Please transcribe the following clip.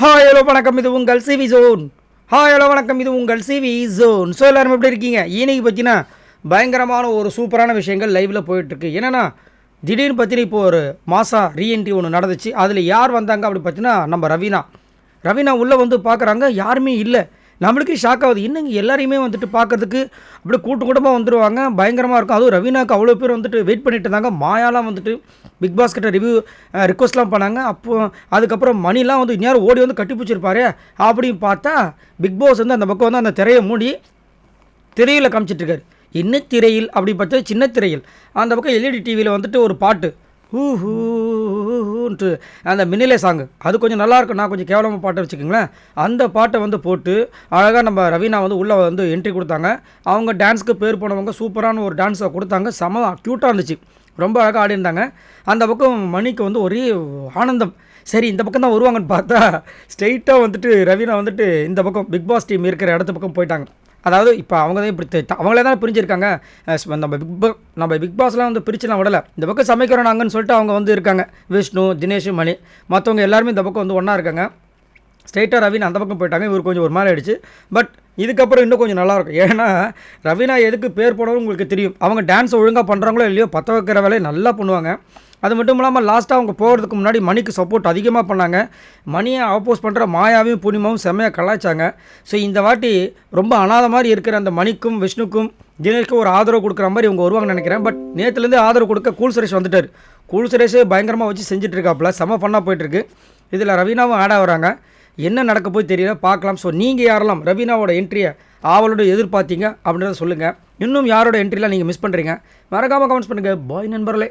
Hi hello வணக்கம். இது உங்கள் சிவி ஜோன் ஹாய் ஹலோ வணக்கம். இது உங்கள் சிவி ஜோன் ஸோ எல்லோரும் எப்படி இருக்கீங்க? இன்னைக்கு பார்த்தீங்கன்னா பயங்கரமான ஒரு சூப்பரான விஷயங்கள் லைவில் போயிட்டுருக்கு. என்னென்னா திடீர்னு பார்த்தீங்கன்னா இப்போ ஒரு மாசா ரீஎன்ட்ரி ஒன்று நடந்துச்சு. அதில் யார் வந்தாங்க அப்படி பார்த்தீங்கன்னா நம்ம ரவீனா. ரவீனா உள்ளே வந்து பார்க்குறாங்க யாருமே இல்லை. நம்மளுக்கே ஷாக் ஆகுது. இன்னும் எல்லாரையுமே வந்துட்டு பார்க்கறதுக்கு அப்படியே கூட்டு கூட்டமாக வந்துடுவாங்க பயங்கரமாக இருக்கும். அதுவும் ரவீனாக்கு அவ்வளோ பேர் வந்துட்டு வெயிட் பண்ணிட்டு இருந்தாங்க. மாயாலாம் வந்துட்டு பிக் பாஸ் கிட்ட ரிவ்யூ ரிக்வஸ்ட்லாம் பண்ணாங்க. அப்போ அதுக்கப்புறம் மணிலாம் வந்து இந்நேரம் ஓடி வந்து கட்டி பிடிச்சிருப்பாரு அப்படின்னு பார்த்தா பிக் பாஸ் வந்து அந்த பக்கம் வந்து அந்த திரையை மூடி திரையில் காமிச்சிட்ருக்காரு என்ன திரையில்? அப்படி பார்த்தா சின்ன திரையில். அந்த பக்கம் எல்இடி டிவியில் வந்துட்டு ஒரு பாட்டு. ஹூ ஹூ ஹூன்ட்டு அந்த மின்னிலே சாங்கு. அது கொஞ்சம் நல்லாயிருக்கும் நான் கொஞ்சம் கேவலமாக பாட்டை வச்சுக்கோங்களேன். அந்த பாட்டை வந்து போட்டு அழகாக நம்ம ரவீனா வந்து உள்ளே வந்து என்ட்ரி கொடுத்தாங்க. அவங்க டான்ஸ்க்கு பேர் போனவங்க சூப்பரான ஒரு டான்ஸை கொடுத்தாங்க. செம க்யூட்டாக இருந்துச்சு. ரொம்ப அழகாக ஆடிருந்தாங்க அந்த பக்கம் மணிக்கு வந்து ஒரே ஆனந்தம். சரி இந்த பக்கம் தான் வருவாங்கன்னு பார்த்தா ஸ்ட்ரெயிட்டாக வந்துட்டு ரவீனா வந்துட்டு இந்த பக்கம் பிக் பாஸ் டீம் இருக்கிற இடத்து பக்கம் போயிட்டாங்க. அதாவது இப்போ அவங்க தான் இப்படி அவங்களே தான் பிரிஞ்சிருக்காங்க. நம்ம பிக் பா நம்ம பிக் பாஸ்லாம் வந்து பிரிச்சுலாம் விடலை. இந்த பக்கம் சமைக்கிறோம் நாங்கன்னு சொல்லிட்டு அவங்க வந்து இருக்காங்க. விஷ்ணு தினேஷ் மணி. மற்றவங்க எல்லாருமே இந்த பக்கம் வந்து ஒன்றா இருக்காங்க. ஸ்ட்ரெயிட்டாக ரவீனா அந்த பக்கம் போயிட்டாங்க. இவர் கொஞ்சம் ஒரு மாதிரி ஆயிடுச்சு. பட் இதுக்கப்புறம் இன்னும் கொஞ்சம் நல்லாயிருக்கும் ஏன்னா ரவீனா எதுக்கு பேர் போனவங்க உங்களுக்கு தெரியும். அவங்க டான்ஸ் ஒழுங்காக பண்ணுறாங்களோ இல்லையோ பற்ற வைக்கிற வேலையை நல்லா பண்ணுவாங்க. அது மட்டும் இல்லாமல் லாஸ்ட்டாக அவங்க போகிறதுக்கு முன்னாடி மணிக்கு சப்போர்ட் அதிகமாக பண்ணாங்க. மணியை ஆப்போஸ் பண்ணுற மாயாவையும் பூர்ணிமாவும் செம்மையாக கலாய்ச்சாங்க. ஸோ இந்த வாட்டி ரொம்ப அனாத மாதிரி இருக்கிற அந்த மணிக்கும் விஷ்ணுக்கும் தினேஷ்க்கும் ஒரு ஆதரவு கொடுக்குற மாதிரி இவங்க வருவாங்கன்னு நினைக்கிறேன். பட் நேற்றுலேருந்து ஆதரவு கொடுக்க கூல் சுரேஷ் வந்துட்டார். கூல் சுரேஷே பயங்கரமாக வச்சு செஞ்சுட்டு இருக்காப்புல. செம்ம ஃபன்னாக போயிட்டுருக்கு இதில் ரவீனாவும் ஆட் ஆகிறாங்க. என்ன நடக்க போய் தெரியல பார்க்கலாம். ஸோ நீங்கள் யாரெல்லாம் ரவீனாவோட என்ட்ரியை ஆவலோட எதிர்பார்த்தீங்க அப்படின்றத சொல்லுங்கள் இன்னும் யாரோட என்ட்ரிலாம் நீங்கள் மிஸ் பண்ணுறீங்க மறக்காமல் கமெண்ட்ஸ் பண்ணுங்கள் பாய் நண்பர்களே.